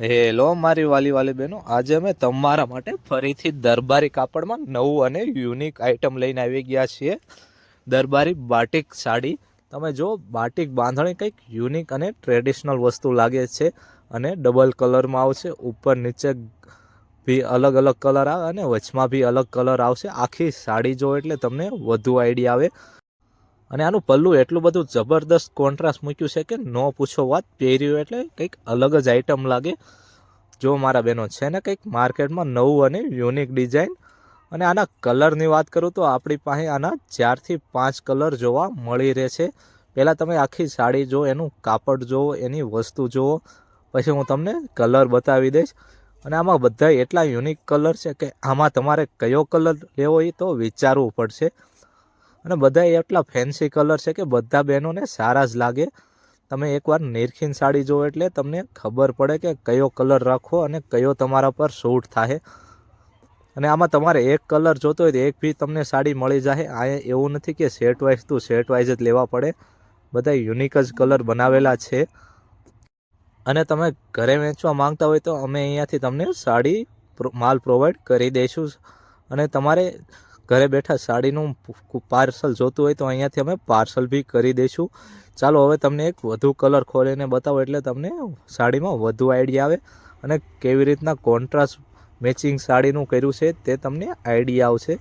Hello મારી વાલી વાલી બહેનો, આજે અમે તમારા માટે ફરીથી દરબારી કાપડમાં નવું અને યુનિક આઇટમ લઈને આવી ગયા છીએ. દરબારી બાટિક સાડી. તમે જો બાટિક બાંધણી કંઈક યુનિક અને ટ્રેડિશનલ વસ્તુ લાગે છે અને ડબલ કલરમાં આવશે, ઉપર નીચે બી અલગ અલગ કલર આવે અને વચમાં બી અલગ કલર આવશે. આખી સાડી જો એટલે તમને વધુ આઈડિયા આવે. અને આનું પલ્લું એટલું બધું જબરદસ્ત કોન્ટ્રાસ્ટ મૂક્યું છે કે ન પૂછો વાત, પહેર્યું એટલે કંઈક અલગ જ આઇટમ લાગે. જો મારા બહેનો છે ને કંઈક માર્કેટમાં નવું અને યુનિક ડિઝાઇન અને આના કલરની વાત કરું તો આપણી પાસે આના ચારથી પાંચ કલર જોવા મળી રહે છે. પહેલાં તમે આખી સાડી જો, એનું કાપડ જુઓ એની વસ્તુ જુઓ પછી હું તમને કલર બતાવી દઈશ. અને આમાં બધા એટલા યુનિક કલર છે કે આમાં તમારે કયો કલર લેવો એ તો વિચારવું પડશે. અને બધા એટલા ફેન્સી કલર છે કે બધા બહેનોને સારા જ લાગે. તમે એકવાર નિરખીન સાડી જુઓ એટલે તમને ખબર પડે કે કયો કલર રાખવો અને કયો તમારા પર સૂટ થાય અને આમાં તમારે એક કલર જોતો હોય તો એક બી તમને સાડી મળી જાય આ એવું નથી કે સેટ વાઇઝ તું સેટ વાઇઝ જ લેવા પડે. બધા યુનિક જ કલર બનાવેલા છે. અને તમે ઘરે વેચવા માંગતા હોય તો અમે અહીંયાથી તમને સાડી માલ પ્રોવાઈડ કરી દઈશું. અને તમારે ઘરે બેઠા સાડીનું પાર્સલ જોતું હોય તો અહીંયાથી અમે પાર્સલ બી કરી દઈશું. ચાલો, હવે તમને એક વધુ કલર ખોલીને બતાવો એટલે તમને સાડીમાં વધુ આઈડિયા આવે અને કેવી રીતના કોન્ટ્રાસ્ટ મેચિંગ સાડીનું કર્યું છે તે તમને આઈડિયા આવશે.